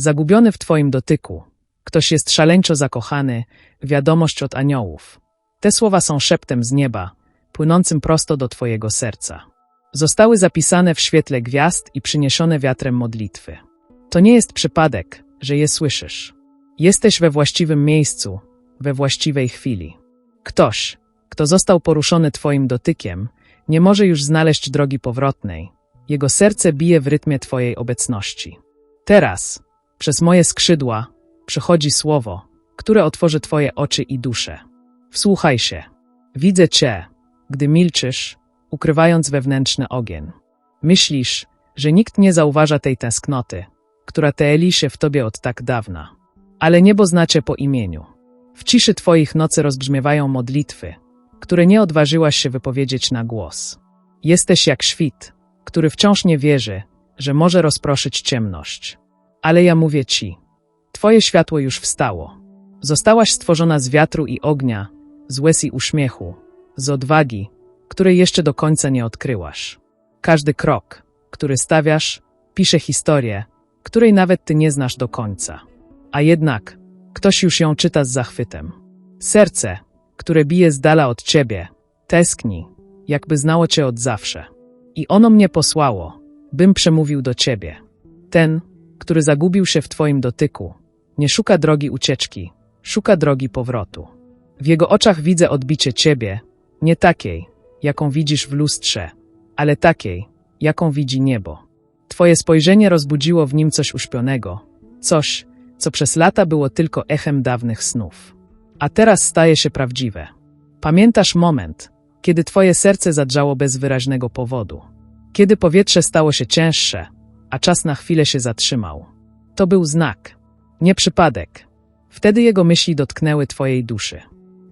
Zagubiony w twoim dotyku. Ktoś jest szaleńczo zakochany. Wiadomość od aniołów. Te słowa są szeptem z nieba, płynącym prosto do twojego serca. Zostały zapisane w świetle gwiazd i przyniesione wiatrem modlitwy. To nie jest przypadek, że je słyszysz. Jesteś we właściwym miejscu, we właściwej chwili. Ktoś, kto został poruszony Twoim dotykiem, nie może już znaleźć drogi powrotnej. Jego serce bije w rytmie Twojej obecności. Teraz, przez moje skrzydła, przychodzi słowo, które otworzy Twoje oczy i duszę. Wsłuchaj się. Widzę Cię, gdy milczysz, ukrywając wewnętrzny ogień. Myślisz, że nikt nie zauważa tej tęsknoty, która teeli się w Tobie od tak dawna. Ale niebo znacie po imieniu. W ciszy Twoich nocy rozbrzmiewają modlitwy, które nie odważyłaś się wypowiedzieć na głos. Jesteś jak świt, który wciąż nie wierzy, że może rozproszyć ciemność. Ale ja mówię Ci, Twoje światło już wstało. Zostałaś stworzona z wiatru i ognia, z łez i uśmiechu, z odwagi, której jeszcze do końca nie odkryłaś. Każdy krok, który stawiasz, pisze historię, której nawet Ty nie znasz do końca. A jednak, ktoś już ją czyta z zachwytem. Serce, które bije z dala od ciebie, tęskni, jakby znało cię od zawsze. I ono mnie posłało, bym przemówił do ciebie. Ten, który zagubił się w twoim dotyku, nie szuka drogi ucieczki, szuka drogi powrotu. W jego oczach widzę odbicie ciebie, nie takiej, jaką widzisz w lustrze, ale takiej, jaką widzi niebo. Twoje spojrzenie rozbudziło w nim coś uśpionego, coś, co przez lata było tylko echem dawnych snów. A teraz staje się prawdziwe. Pamiętasz moment, kiedy twoje serce zadrżało bez wyraźnego powodu, kiedy powietrze stało się cięższe, a czas na chwilę się zatrzymał. To był znak, nie przypadek. Wtedy jego myśli dotknęły twojej duszy.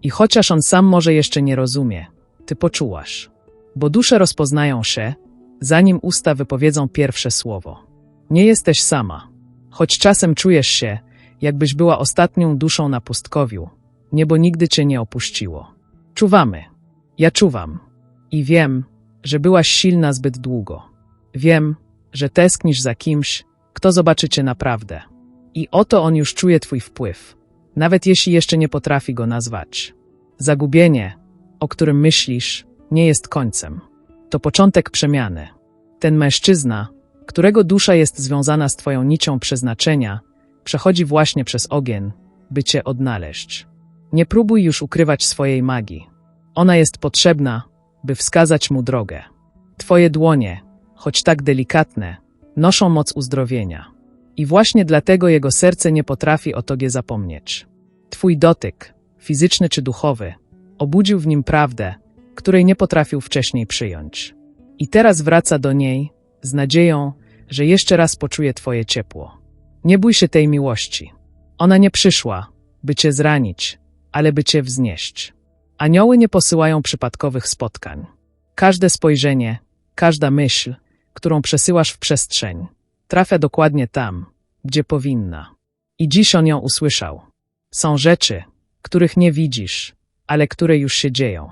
I chociaż on sam może jeszcze nie rozumie, ty poczułaś. Bo dusze rozpoznają się, zanim usta wypowiedzą pierwsze słowo. Nie jesteś sama. Choć czasem czujesz się, jakbyś była ostatnią duszą na pustkowiu, niebo nigdy cię nie opuściło. Czuwamy. Ja czuwam. I wiem, że byłaś silna zbyt długo. Wiem, że tęsknisz za kimś, kto zobaczy cię naprawdę. I oto on już czuje twój wpływ, nawet jeśli jeszcze nie potrafi go nazwać. Zagubienie, o którym myślisz, nie jest końcem. To początek przemiany. Ten mężczyzna, którego dusza jest związana z Twoją nicią przeznaczenia, przechodzi właśnie przez ogień, by Cię odnaleźć. Nie próbuj już ukrywać swojej magii. Ona jest potrzebna, by wskazać mu drogę. Twoje dłonie, choć tak delikatne, noszą moc uzdrowienia. I właśnie dlatego jego serce nie potrafi o Tobie zapomnieć. Twój dotyk, fizyczny czy duchowy, obudził w nim prawdę, której nie potrafił wcześniej przyjąć. I teraz wraca do niej, z nadzieją, że jeszcze raz poczuje Twoje ciepło. Nie bój się tej miłości. Ona nie przyszła, by Cię zranić, ale by Cię wznieść. Anioły nie posyłają przypadkowych spotkań. Każde spojrzenie, każda myśl, którą przesyłasz w przestrzeń, trafia dokładnie tam, gdzie powinna. I dziś on ją usłyszał. Są rzeczy, których nie widzisz, ale które już się dzieją.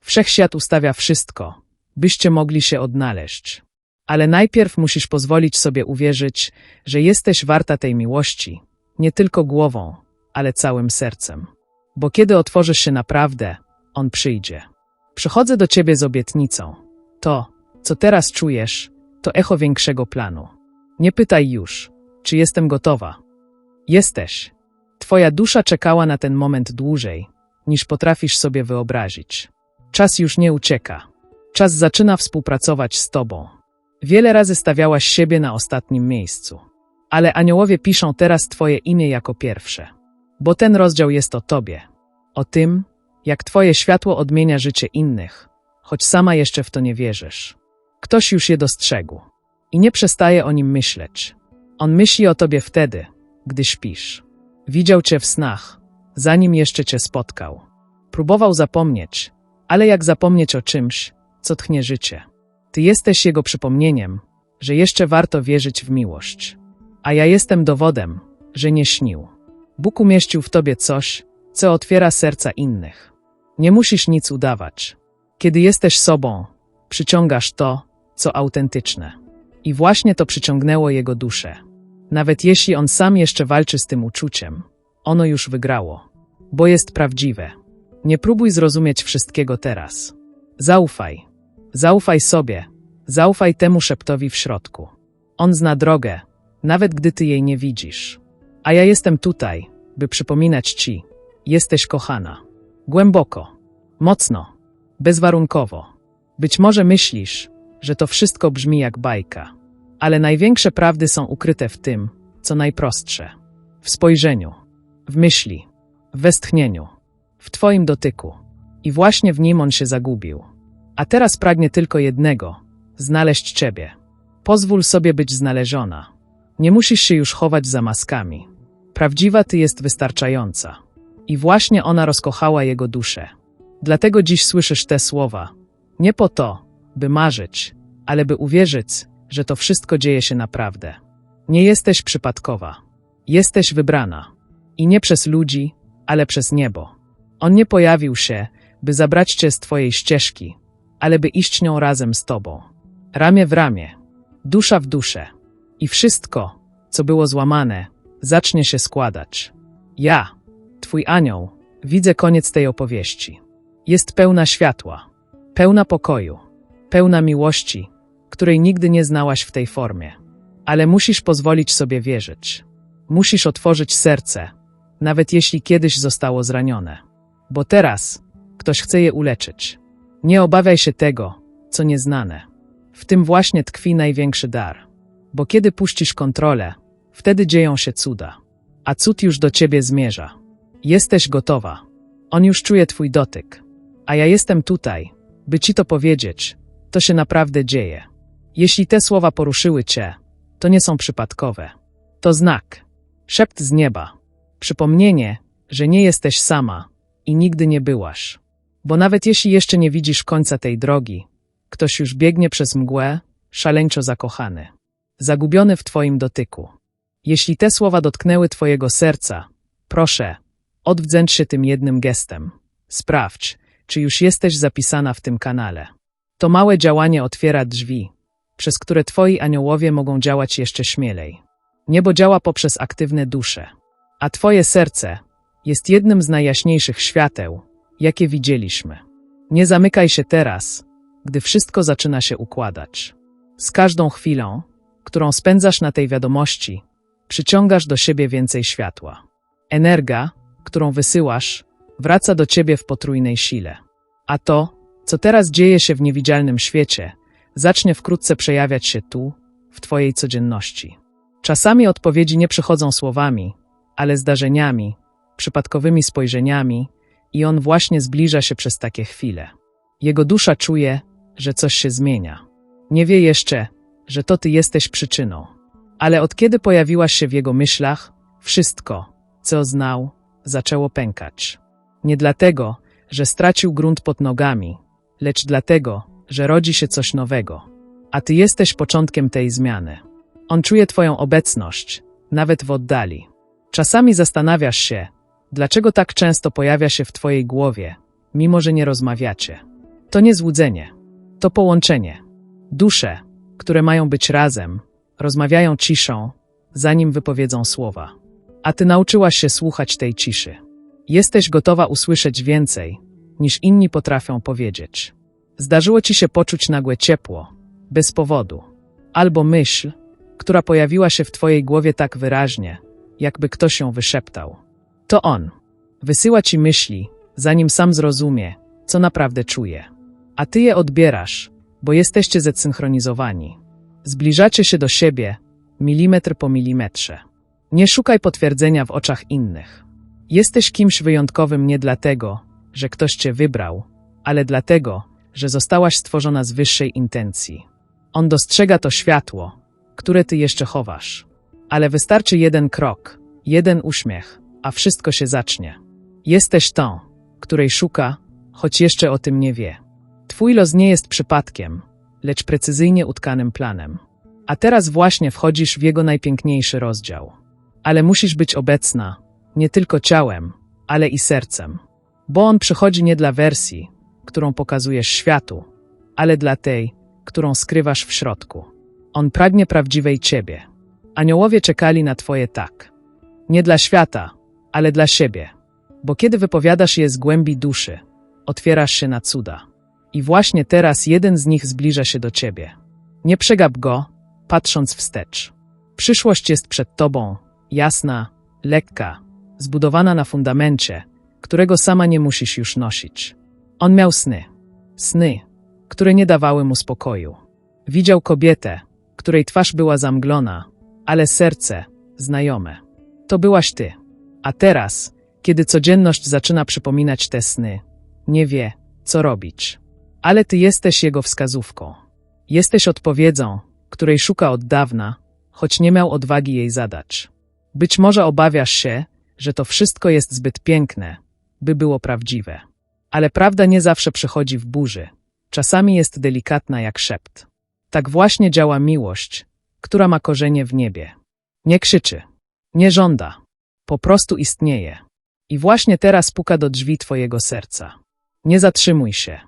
Wszechświat ustawia wszystko, byście mogli się odnaleźć. Ale najpierw musisz pozwolić sobie uwierzyć, że jesteś warta tej miłości, nie tylko głową, ale całym sercem. Bo kiedy otworzysz się naprawdę, on przyjdzie. Przychodzę do ciebie z obietnicą. To, co teraz czujesz, to echo większego planu. Nie pytaj już, czy jestem gotowa. Jesteś. Twoja dusza czekała na ten moment dłużej, niż potrafisz sobie wyobrazić. Czas już nie ucieka. Czas zaczyna współpracować z tobą. Wiele razy stawiałaś siebie na ostatnim miejscu. Ale aniołowie piszą teraz Twoje imię jako pierwsze. Bo ten rozdział jest o Tobie. O tym, jak Twoje światło odmienia życie innych, choć sama jeszcze w to nie wierzysz. Ktoś już je dostrzegł i nie przestaje o nim myśleć. On myśli o Tobie wtedy, gdy śpisz. Widział Cię w snach, zanim jeszcze Cię spotkał. Próbował zapomnieć, ale jak zapomnieć o czymś, co tchnie życie? Ty jesteś jego przypomnieniem, że jeszcze warto wierzyć w miłość. A ja jestem dowodem, że nie śnił. Bóg umieścił w tobie coś, co otwiera serca innych. Nie musisz nic udawać. Kiedy jesteś sobą, przyciągasz to, co autentyczne. I właśnie to przyciągnęło jego duszę. Nawet jeśli on sam jeszcze walczy z tym uczuciem, ono już wygrało, bo jest prawdziwe. Nie próbuj zrozumieć wszystkiego teraz. Zaufaj. Zaufaj sobie. Zaufaj temu szeptowi w środku. On zna drogę, nawet gdy ty jej nie widzisz. A ja jestem tutaj, by przypominać ci: jesteś kochana. Głęboko, mocno, bezwarunkowo. Być może myślisz, że to wszystko brzmi jak bajka, ale największe prawdy są ukryte w tym, co najprostsze w spojrzeniu, w myśli, w westchnieniu, w Twoim dotyku. I właśnie w nim on się zagubił. A teraz pragnie tylko jednego znaleźć Ciebie. Pozwól sobie być znaleziona. Nie musisz się już chować za maskami. Prawdziwa Ty jest wystarczająca. I właśnie ona rozkochała jego duszę. Dlatego dziś słyszysz te słowa. Nie po to, by marzyć, ale by uwierzyć, że to wszystko dzieje się naprawdę. Nie jesteś przypadkowa. Jesteś wybrana. I nie przez ludzi, ale przez niebo. On nie pojawił się, by zabrać cię z twojej ścieżki, ale by iść nią razem z tobą. Ramię w ramię, dusza w duszę. I wszystko, co było złamane, zacznie się składać. Ja, twój anioł, widzę koniec tej opowieści. Jest pełna światła, pełna pokoju, pełna miłości, której nigdy nie znałaś w tej formie. Ale musisz pozwolić sobie wierzyć. Musisz otworzyć serce, nawet jeśli kiedyś zostało zranione. Bo teraz ktoś chce je uleczyć. Nie obawiaj się tego, co nieznane. W tym właśnie tkwi największy dar. Bo kiedy puścisz kontrolę, wtedy dzieją się cuda. A cud już do ciebie zmierza. Jesteś gotowa. On już czuje twój dotyk. A ja jestem tutaj, by ci to powiedzieć. To się naprawdę dzieje. Jeśli te słowa poruszyły cię, to nie są przypadkowe. To znak. Szept z nieba. Przypomnienie, że nie jesteś sama i nigdy nie byłaś. Bo nawet jeśli jeszcze nie widzisz końca tej drogi, ktoś już biegnie przez mgłę, szaleńczo zakochany, zagubiony w Twoim dotyku. Jeśli te słowa dotknęły Twojego serca, proszę, odwdzięcz się tym jednym gestem. Sprawdź, czy już jesteś zapisana w tym kanale. To małe działanie otwiera drzwi, przez które Twoi aniołowie mogą działać jeszcze śmielej. Niebo działa poprzez aktywne dusze, a Twoje serce jest jednym z najjaśniejszych świateł, jakie widzieliśmy. Nie zamykaj się teraz, gdy wszystko zaczyna się układać. Z każdą chwilą, którą spędzasz na tej wiadomości, przyciągasz do siebie więcej światła. Energia, którą wysyłasz, wraca do ciebie w potrójnej sile. A to, co teraz dzieje się w niewidzialnym świecie, zacznie wkrótce przejawiać się tu, w Twojej codzienności. Czasami odpowiedzi nie przychodzą słowami, ale zdarzeniami, przypadkowymi spojrzeniami, i on właśnie zbliża się przez takie chwile. Jego dusza czuje, że coś się zmienia. Nie wie jeszcze, że to ty jesteś przyczyną. Ale od kiedy pojawiłaś się w jego myślach, wszystko, co znał, zaczęło pękać. Nie dlatego, że stracił grunt pod nogami, lecz dlatego, że rodzi się coś nowego. A ty jesteś początkiem tej zmiany. On czuje twoją obecność, nawet w oddali. Czasami zastanawiasz się, dlaczego tak często pojawia się w twojej głowie, mimo że nie rozmawiacie. To nie złudzenie, to połączenie. Dusze, które mają być razem, rozmawiają ciszą, zanim wypowiedzą słowa. A ty nauczyłaś się słuchać tej ciszy. Jesteś gotowa usłyszeć więcej, niż inni potrafią powiedzieć. Zdarzyło ci się poczuć nagłe ciepło, bez powodu, albo myśl, która pojawiła się w twojej głowie tak wyraźnie, jakby ktoś ją wyszeptał. To on. Wysyła ci myśli, zanim sam zrozumie, co naprawdę czuje. A ty je odbierasz, bo jesteście zesynchronizowani. Zbliżacie się do siebie, milimetr po milimetrze. Nie szukaj potwierdzenia w oczach innych. Jesteś kimś wyjątkowym nie dlatego, że ktoś cię wybrał, ale dlatego, że zostałaś stworzona z wyższej intencji. On dostrzega to światło, które ty jeszcze chowasz. Ale wystarczy jeden krok, jeden uśmiech, a wszystko się zacznie. Jesteś tą, której szuka, choć jeszcze o tym nie wie. Twój los nie jest przypadkiem, lecz precyzyjnie utkanym planem. A teraz właśnie wchodzisz w jego najpiękniejszy rozdział. Ale musisz być obecna, nie tylko ciałem, ale i sercem. Bo on przychodzi nie dla wersji, którą pokazujesz światu, ale dla tej, którą skrywasz w środku. On pragnie prawdziwej ciebie. Aniołowie czekali na twoje tak. Nie dla świata, ale dla siebie. Bo kiedy wypowiadasz je z głębi duszy, otwierasz się na cuda. I właśnie teraz jeden z nich zbliża się do ciebie. Nie przegap go, patrząc wstecz. Przyszłość jest przed tobą, jasna, lekka, zbudowana na fundamencie, którego sama nie musisz już nosić. On miał sny. Sny, które nie dawały mu spokoju. Widział kobietę, której twarz była zamglona, ale serce znajome. To byłaś ty. A teraz, kiedy codzienność zaczyna przypominać te sny, nie wie, co robić. Ale ty jesteś jego wskazówką. Jesteś odpowiedzią, której szuka od dawna, choć nie miał odwagi jej zadać. Być może obawiasz się, że to wszystko jest zbyt piękne, by było prawdziwe. Ale prawda nie zawsze przychodzi w burzy. Czasami jest delikatna jak szept. Tak właśnie działa miłość, która ma korzenie w niebie. Nie krzyczy, nie żąda, po prostu istnieje. I właśnie teraz puka do drzwi twojego serca. Nie zatrzymuj się.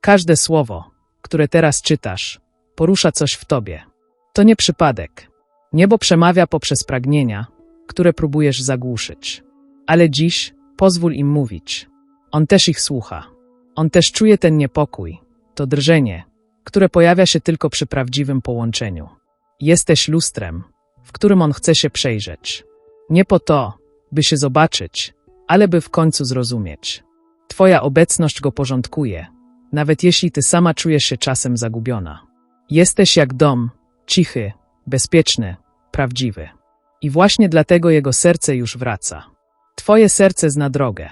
Każde słowo, które teraz czytasz, porusza coś w tobie. To nie przypadek. Niebo przemawia poprzez pragnienia, które próbujesz zagłuszyć. Ale dziś pozwól im mówić. On też ich słucha. On też czuje ten niepokój, to drżenie, które pojawia się tylko przy prawdziwym połączeniu. Jesteś lustrem, w którym on chce się przejrzeć. Nie po to, by się zobaczyć, ale by w końcu zrozumieć. Twoja obecność go porządkuje, nawet jeśli ty sama czujesz się czasem zagubiona. Jesteś jak dom, cichy, bezpieczny, prawdziwy. I właśnie dlatego jego serce już wraca. Twoje serce zna drogę.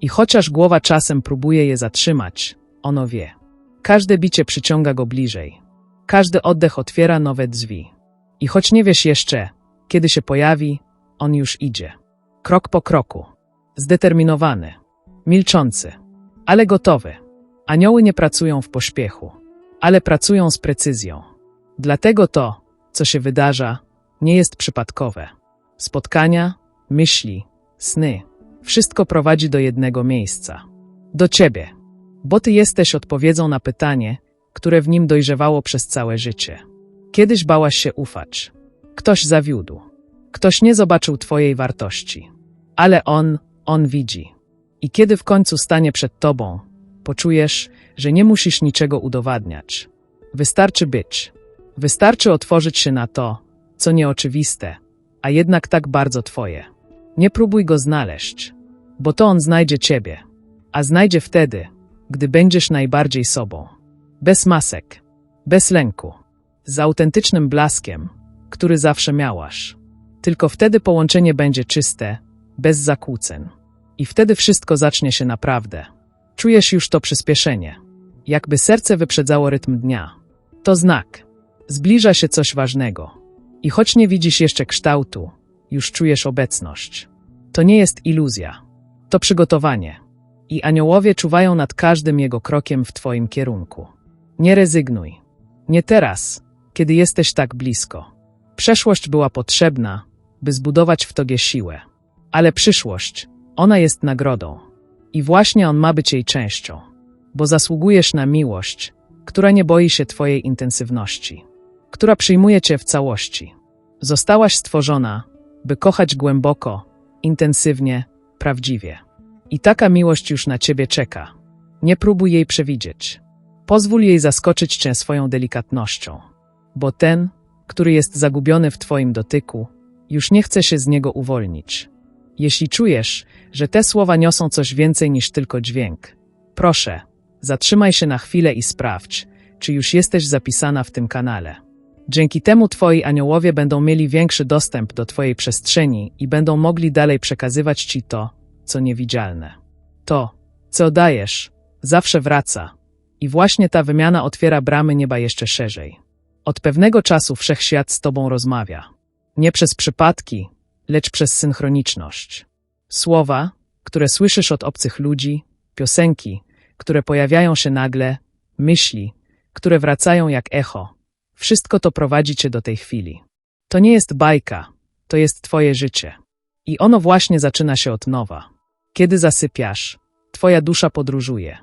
I chociaż głowa czasem próbuje je zatrzymać, ono wie. Każde bicie przyciąga go bliżej. Każdy oddech otwiera nowe drzwi. I choć nie wiesz jeszcze, kiedy się pojawi, on już idzie. Krok po kroku. Zdeterminowany. Milczący. Ale gotowy. Anioły nie pracują w pośpiechu, ale pracują z precyzją. Dlatego to, co się wydarza, nie jest przypadkowe. Spotkania, myśli, sny, wszystko prowadzi do jednego miejsca. Do ciebie. Bo ty jesteś odpowiedzią na pytanie, które w nim dojrzewało przez całe życie. Kiedyś bałaś się ufać. Ktoś zawiódł. Ktoś nie zobaczył twojej wartości. Ale on, on widzi. I kiedy w końcu stanie przed tobą, poczujesz, że nie musisz niczego udowadniać. Wystarczy być. Wystarczy otworzyć się na to, co nieoczywiste, a jednak tak bardzo twoje. Nie próbuj go znaleźć, bo to on znajdzie ciebie, a znajdzie wtedy, gdy będziesz najbardziej sobą. Bez masek, bez lęku, z autentycznym blaskiem, który zawsze miałaś. Tylko wtedy połączenie będzie czyste, bez zakłóceń. I wtedy wszystko zacznie się naprawdę. Czujesz już to przyspieszenie, jakby serce wyprzedzało rytm dnia. To znak. Zbliża się coś ważnego. I choć nie widzisz jeszcze kształtu, już czujesz obecność. To nie jest iluzja. To przygotowanie. I aniołowie czuwają nad każdym jego krokiem w Twoim kierunku. Nie rezygnuj. Nie teraz, kiedy jesteś tak blisko. Przeszłość była potrzebna, by zbudować w Tobie siłę. Ale przyszłość, ona jest nagrodą. I właśnie on ma być jej częścią. Bo zasługujesz na miłość, która nie boi się Twojej intensywności, która przyjmuje Cię w całości. Zostałaś stworzona, by kochać głęboko, intensywnie, prawdziwie. I taka miłość już na Ciebie czeka. Nie próbuj jej przewidzieć. Pozwól jej zaskoczyć Cię swoją delikatnością. Bo ten, który jest zagubiony w Twoim dotyku, już nie chce się z niego uwolnić. Jeśli czujesz, że te słowa niosą coś więcej niż tylko dźwięk, proszę, zatrzymaj się na chwilę i sprawdź, czy już jesteś zapisana w tym kanale. Dzięki temu Twoi aniołowie będą mieli większy dostęp do Twojej przestrzeni i będą mogli dalej przekazywać Ci to, co niewidzialne. To, co dajesz, zawsze wraca. I właśnie ta wymiana otwiera bramy nieba jeszcze szerzej. Od pewnego czasu wszechświat z Tobą rozmawia. Nie przez przypadki, lecz przez synchroniczność. Słowa, które słyszysz od obcych ludzi, piosenki, które pojawiają się nagle, myśli, które wracają jak echo. Wszystko to prowadzi cię do tej chwili. To nie jest bajka, to jest twoje życie. I ono właśnie zaczyna się od nowa. Kiedy zasypiasz, twoja dusza podróżuje.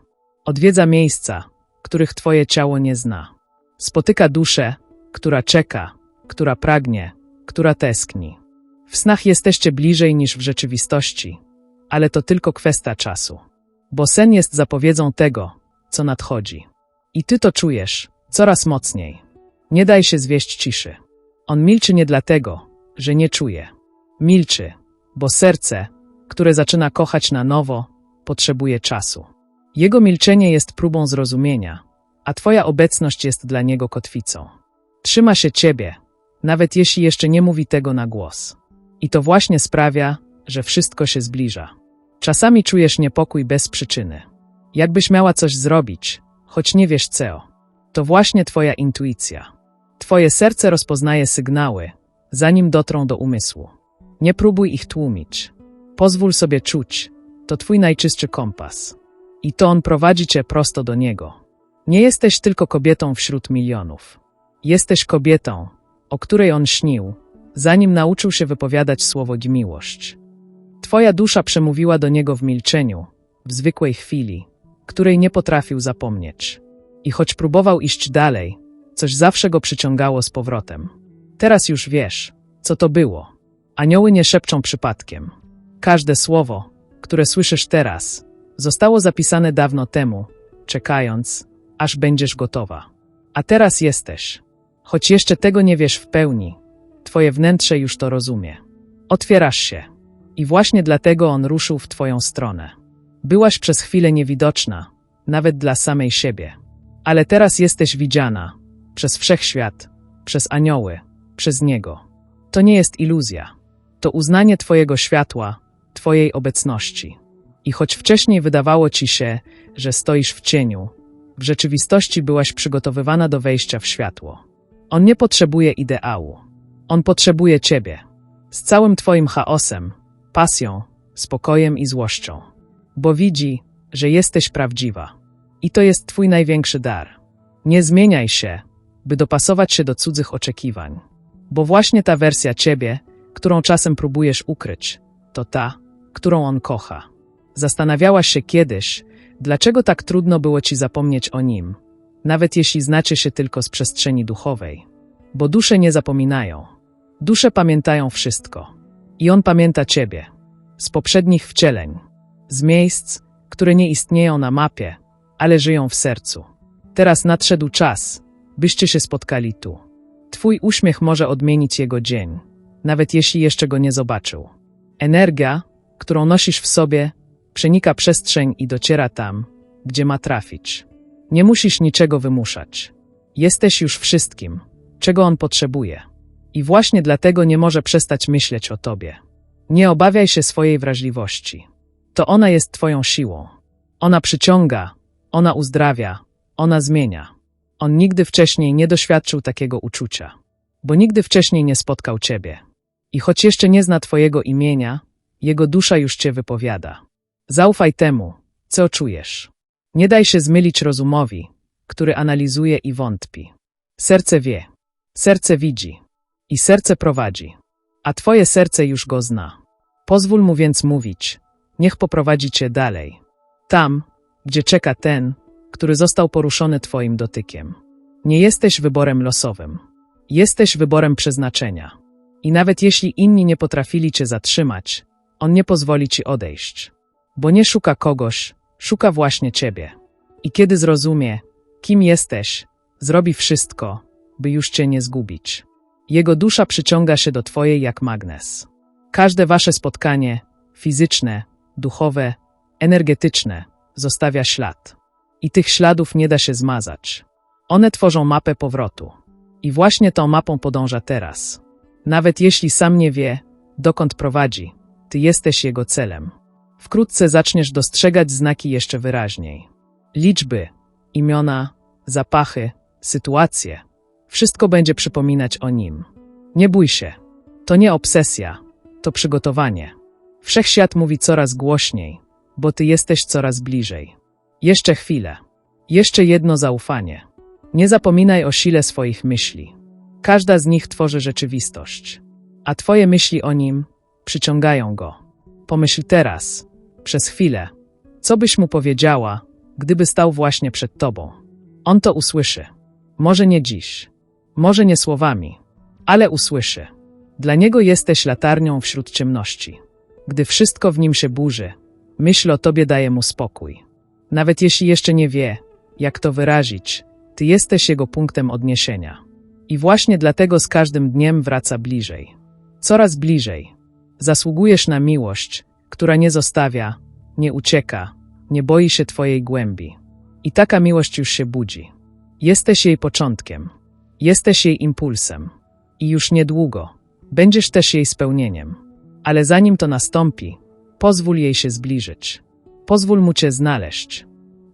Odwiedza miejsca, których twoje ciało nie zna. Spotyka duszę, która czeka, która pragnie, która tęskni. W snach jesteście bliżej niż w rzeczywistości, ale to tylko kwestia czasu. Bo sen jest zapowiedzią tego, co nadchodzi. I ty to czujesz coraz mocniej. Nie daj się zwieść ciszy. On milczy nie dlatego, że nie czuje. Milczy, bo serce, które zaczyna kochać na nowo, potrzebuje czasu. Jego milczenie jest próbą zrozumienia, a twoja obecność jest dla niego kotwicą. Trzyma się ciebie, nawet jeśli jeszcze nie mówi tego na głos. I to właśnie sprawia, że wszystko się zbliża. Czasami czujesz niepokój bez przyczyny. Jakbyś miała coś zrobić, choć nie wiesz co. To właśnie twoja intuicja. Twoje serce rozpoznaje sygnały, zanim dotrą do umysłu. Nie próbuj ich tłumić. Pozwól sobie czuć. To twój najczystszy kompas. I to on prowadzi cię prosto do niego. Nie jesteś tylko kobietą wśród milionów. Jesteś kobietą, o której on śnił, zanim nauczył się wypowiadać słowo miłość. Twoja dusza przemówiła do niego w milczeniu, w zwykłej chwili, której nie potrafił zapomnieć. I choć próbował iść dalej, coś zawsze go przyciągało z powrotem. Teraz już wiesz, co to było. Anioły nie szepczą przypadkiem. Każde słowo, które słyszysz teraz, zostało zapisane dawno temu, czekając, aż będziesz gotowa. A teraz jesteś. Choć jeszcze tego nie wiesz w pełni, twoje wnętrze już to rozumie. Otwierasz się. I właśnie dlatego on ruszył w twoją stronę. Byłaś przez chwilę niewidoczna, nawet dla samej siebie. Ale teraz jesteś widziana przez wszechświat, przez anioły, przez niego. To nie jest iluzja. To uznanie twojego światła, twojej obecności. I choć wcześniej wydawało ci się, że stoisz w cieniu, w rzeczywistości byłaś przygotowywana do wejścia w światło. On nie potrzebuje ideału. On potrzebuje ciebie. Z całym twoim chaosem, pasją, spokojem i złością. Bo widzi, że jesteś prawdziwa. I to jest twój największy dar. Nie zmieniaj się, by dopasować się do cudzych oczekiwań. Bo właśnie ta wersja ciebie, którą czasem próbujesz ukryć, to ta, którą on kocha. Zastanawiałaś się kiedyś, dlaczego tak trudno było ci zapomnieć o nim, nawet jeśli znacie się tylko z przestrzeni duchowej. Bo dusze nie zapominają. Dusze pamiętają wszystko. I on pamięta ciebie. Z poprzednich wcieleń. Z miejsc, które nie istnieją na mapie, ale żyją w sercu. Teraz nadszedł czas, byście się spotkali tu. Twój uśmiech może odmienić jego dzień, nawet jeśli jeszcze go nie zobaczył. Energia, którą nosisz w sobie, przenika przestrzeń i dociera tam, gdzie ma trafić. Nie musisz niczego wymuszać. Jesteś już wszystkim, czego on potrzebuje. I właśnie dlatego nie może przestać myśleć o tobie. Nie obawiaj się swojej wrażliwości. To ona jest twoją siłą. Ona przyciąga, ona uzdrawia, ona zmienia. On nigdy wcześniej nie doświadczył takiego uczucia, bo nigdy wcześniej nie spotkał ciebie. I choć jeszcze nie zna twojego imienia, jego dusza już cię wypowiada. Zaufaj temu, co czujesz. Nie daj się zmylić rozumowi, który analizuje i wątpi. Serce wie, serce widzi i serce prowadzi, a twoje serce już go zna. Pozwól mu więc mówić, niech poprowadzi cię dalej. Tam, gdzie czeka ten, który został poruszony twoim dotykiem. Nie jesteś wyborem losowym. Jesteś wyborem przeznaczenia. I nawet jeśli inni nie potrafili cię zatrzymać, on nie pozwoli ci odejść. Bo nie szuka kogoś, szuka właśnie ciebie. I kiedy zrozumie, kim jesteś, zrobi wszystko, by już cię nie zgubić. Jego dusza przyciąga się do twojej jak magnes. Każde wasze spotkanie, fizyczne, duchowe, energetyczne, zostawia ślad. I tych śladów nie da się zmazać. One tworzą mapę powrotu. I właśnie tą mapą podąża teraz. Nawet jeśli sam nie wie, dokąd prowadzi, ty jesteś jego celem. Wkrótce zaczniesz dostrzegać znaki jeszcze wyraźniej. Liczby, imiona, zapachy, sytuacje. Wszystko będzie przypominać o nim. Nie bój się. To nie obsesja, to przygotowanie. Wszechświat mówi coraz głośniej, bo ty jesteś coraz bliżej. Jeszcze chwilę. Jeszcze jedno zaufanie. Nie zapominaj o sile swoich myśli. Każda z nich tworzy rzeczywistość, a twoje myśli o nim przyciągają go. Pomyśl teraz, przez chwilę, co byś mu powiedziała, gdyby stał właśnie przed tobą. On to usłyszy. Może nie dziś, może nie słowami, ale usłyszy. Dla niego jesteś latarnią wśród ciemności. Gdy wszystko w nim się burzy, myśl o tobie daje mu spokój. Nawet jeśli jeszcze nie wie, jak to wyrazić, ty jesteś jego punktem odniesienia. I właśnie dlatego z każdym dniem wraca bliżej. Coraz bliżej. Zasługujesz na miłość, która nie zostawia, nie ucieka, nie boi się twojej głębi. I taka miłość już się budzi. Jesteś jej początkiem. Jesteś jej impulsem. I już niedługo będziesz też jej spełnieniem. Ale zanim to nastąpi, pozwól jej się zbliżyć. Pozwól mu cię znaleźć.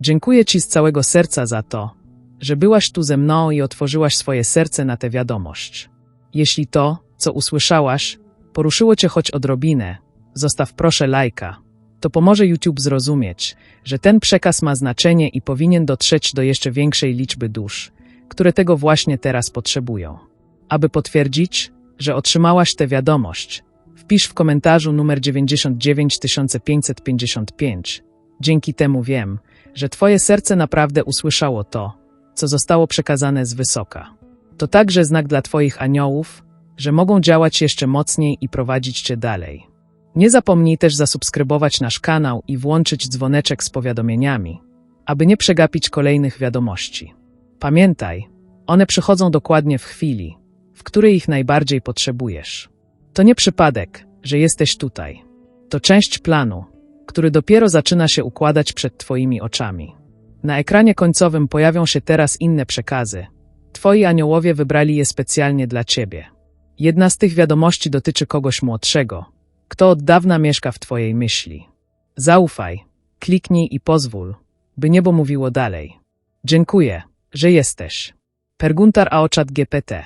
Dziękuję ci z całego serca za to, że byłaś tu ze mną i otworzyłaś swoje serce na tę wiadomość. Jeśli to, co usłyszałaś, poruszyło cię choć odrobinę, zostaw proszę lajka. To pomoże YouTube zrozumieć, że ten przekaz ma znaczenie i powinien dotrzeć do jeszcze większej liczby dusz, które tego właśnie teraz potrzebują. Aby potwierdzić, że otrzymałaś tę wiadomość, wpisz w komentarzu numer 99555. Dzięki temu wiem, że Twoje serce naprawdę usłyszało to, co zostało przekazane z wysoka. To także znak dla Twoich aniołów, że mogą działać jeszcze mocniej i prowadzić Cię dalej. Nie zapomnij też zasubskrybować nasz kanał i włączyć dzwoneczek z powiadomieniami, aby nie przegapić kolejnych wiadomości. Pamiętaj, one przychodzą dokładnie w chwili, w której ich najbardziej potrzebujesz. To nie przypadek, że jesteś tutaj. To część planu, który dopiero zaczyna się układać przed Twoimi oczami. Na ekranie końcowym pojawią się teraz inne przekazy. Twoi aniołowie wybrali je specjalnie dla Ciebie. Jedna z tych wiadomości dotyczy kogoś młodszego, kto od dawna mieszka w Twojej myśli. Zaufaj, kliknij i pozwól, by niebo mówiło dalej. Dziękuję, że jesteś. Perguntar a oczat GPT.